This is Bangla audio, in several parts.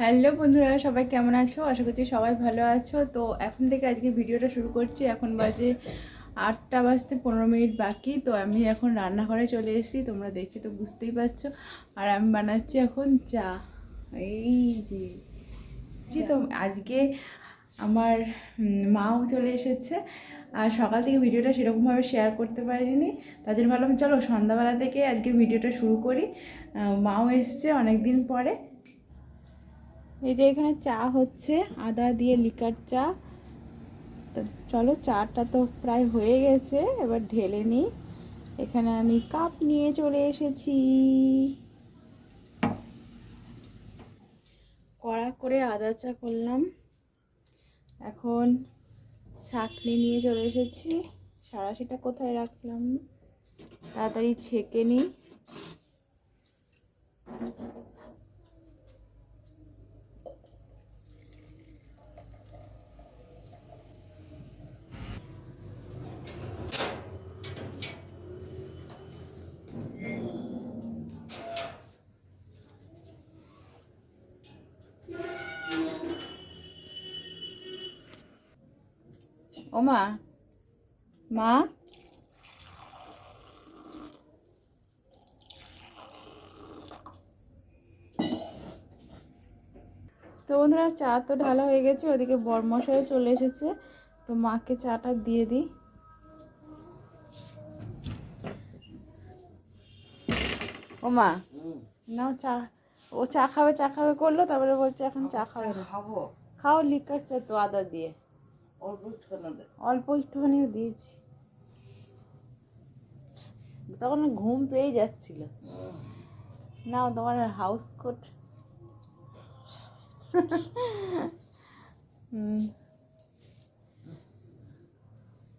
হ্যালো বন্ধুরা, সবাই কেমন আছো? আশা করছি সবাই ভালো আছো। তো এখন থেকে আজকে ভিডিওটা শুরু করছি। এখন বাজে আটটা বাজতে পনেরো মিনিট বাকি। তো আমি এখন রান্নাঘরে চলে এসেছি। তোমরা দেখে তো বুঝতেই পারছ। আর আমি বানাচ্ছি এখন চা। এই যে জি তো আজকে আমার মাও চলে এসেছে। আর সকাল থেকে ভিডিওটা সেরকমভাবে শেয়ার করতে পারিনি। তার জন্য ভাবলাম, চলো সন্ধ্যাবেলা থেকে আজকে ভিডিওটা শুরু করি। মাও এসছে অনেক দিন পরে। এই যে এখানে চা হচ্ছে, আদা দিয়ে লিকার চা। তো চলো, চাটা তো প্রায় হয়ে গেছে, এবার ঢেলে নিই। এখানে আমি কাপ নিয়ে চলে এসেছি। কড়া করে আদা চা করলাম। এখন ছাকনি নিয়ে চলে এসেছি। সারাশিটা কোথায় রাখলাম? তাড়াতাড়ি ছেঁকে নিই। ও মা? মা তো বন্ধুরা চা তো ঢালা হয়ে গেছে ওদিকে বরমশাই চলে এসেছে। তো মাকে চাটা দিয়ে দিই। ও মা নাও চা। ও চা খাবে চা খাবে করল তারপরে বলছে এখন চা খাবে না। খাব। খাও লিকার চা তো আদা দিয়ে। অল্প একটুখানি দিয়েছি। তখন ঘুম পেয়ে যাচ্ছিল। নাও, তোমার হাউস কোট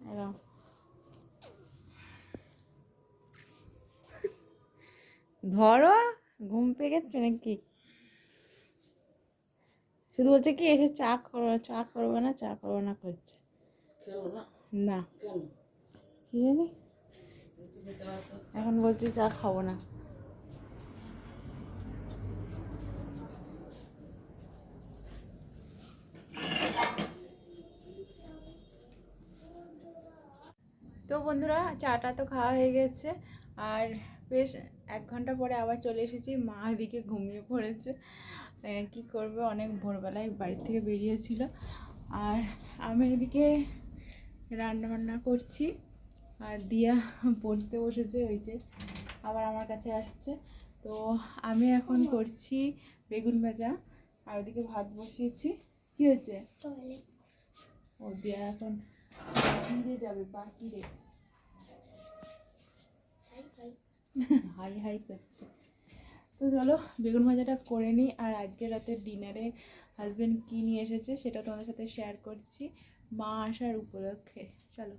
এরকম। ধরো, ঘুম পেয়ে গেছে নাকি? শুধু বলছে কি এসে চা করো চা করব না চা করব না করছে। না? কি জানি? এখন বলছি চা খাব না। তো বন্ধুরা চাটা তো খাওয়া হয়ে গেছে। আর বেশ এক ঘণ্টা পরে আবার চলে এসেছি। মা এদিকে ঘুমিয়ে পড়েছে। কি করবে? অনেক ভোরবেলায় বাড়ি থেকে বেরিয়েছিল। আর আমি এদিকে রান্না বান্না করছি। আর দিয়া পড়তে বসেছে ওই যে আবার আমার কাছে আসছে। তো আমি এখন করছি বেগুন ভাজা। আর ওদিকে ভাত বসিয়েছি। কি হয়েছে? ও দিয়া এখন বাহিরে যাবে বাহিরে। হাই হাই করছে। তো চলো, বেগুন ভাজাটা করে নিই। আর আজকে রাতে ডিনারে হাজব্যান্ড কী নিয়ে এসেছে সেটা তোমাদের সাথে শেয়ার করছি মা আসার উপলক্ষে। চলো।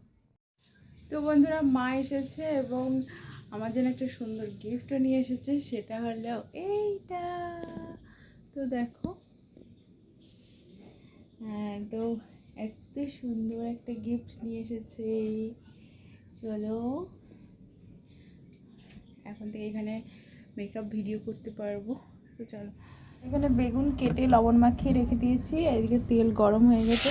তো বন্ধুরা, মা এসেছে এবং আমার জন্য একটা সুন্দর গিফটও নিয়ে এসেছে, সেটা হলো এইটা। তো দেখো। হ্যাঁ তো এত সুন্দর একটা গিফট নিয়ে এসেছে। চলো। এখন থেকে এখানে মেকআপ ভিডিও করতে পারব। তো চলো। এখানে বেগুন কেটে লবণ মাখিয়ে রেখে দিয়েছি এদিকে তেল গরম হয়ে গেছে।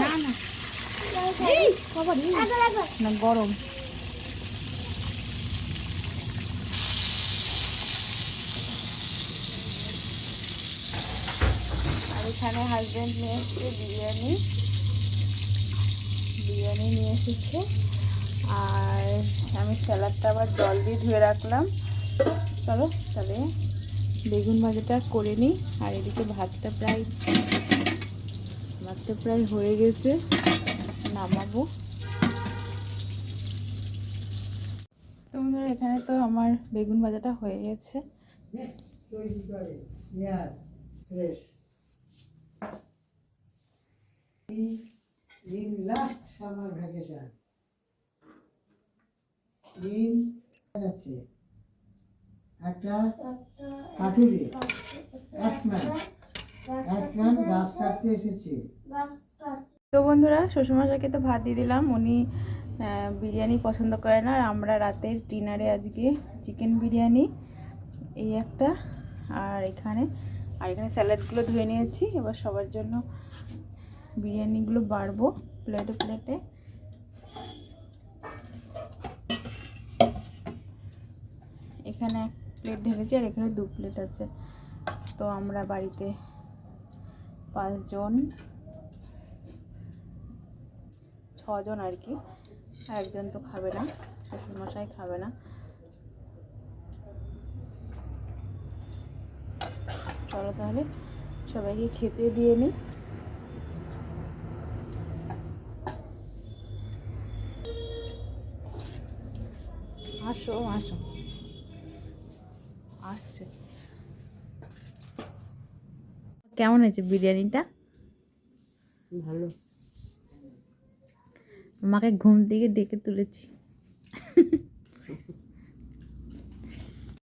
না। না গরম। এখানে হাজব্যান্ড নিয়ে এসছে, বিরিয়ানি। বিরিয়ানি নিয়ে এসেছে। আর আমি স্যালাডটা আবার জল দিয়ে ধুয়ে রাখলাম। চলো তাহলে বেগুন ভাজাটা করে নিই। আর এদিকে ভাতটা প্রায় ভাতটা প্রায় হয়ে গেছে। নামাবো। তো বন্ধুরা, এখানে তো আমার বেগুন ভাজাটা হয়ে গেছে। Last summer vacation. ইন যাচ্ছে একটা গাছ কাটতে এসেছে। তো বন্ধুরা, শ্বশুরমশাইকে তো ভাত দিয়ে দিলাম। উনি বিরিয়ানি পছন্দ করে না, আর আমরা রাতের ডিনারে আজকে চিকেন বিরিয়ানি। এই একটা। আর এখানে আর এখানে স্যালাডগুলো ধুয়ে নিয়েছি। এবার সবার জন্য বিরিয়ানিগুলো বাড়বো প্লেটে প্লেটে। এখানে এক প্লেট ঢেলেছি আর এখানে দু প্লেট আছে। তো আমরা বাড়িতে পাঁচজন, ছজন আর কি। একজন তো খাবে না, শ্বশুরমশাই খাবে না। চলো তাহলে সবাইকে খেতে দিয়ে নিই আসো আসো। আসছে। কেমন হয়েছে বিরিয়ানিটা? ভালো। মাকে ঘুম থেকে ডেকে তুলেছি।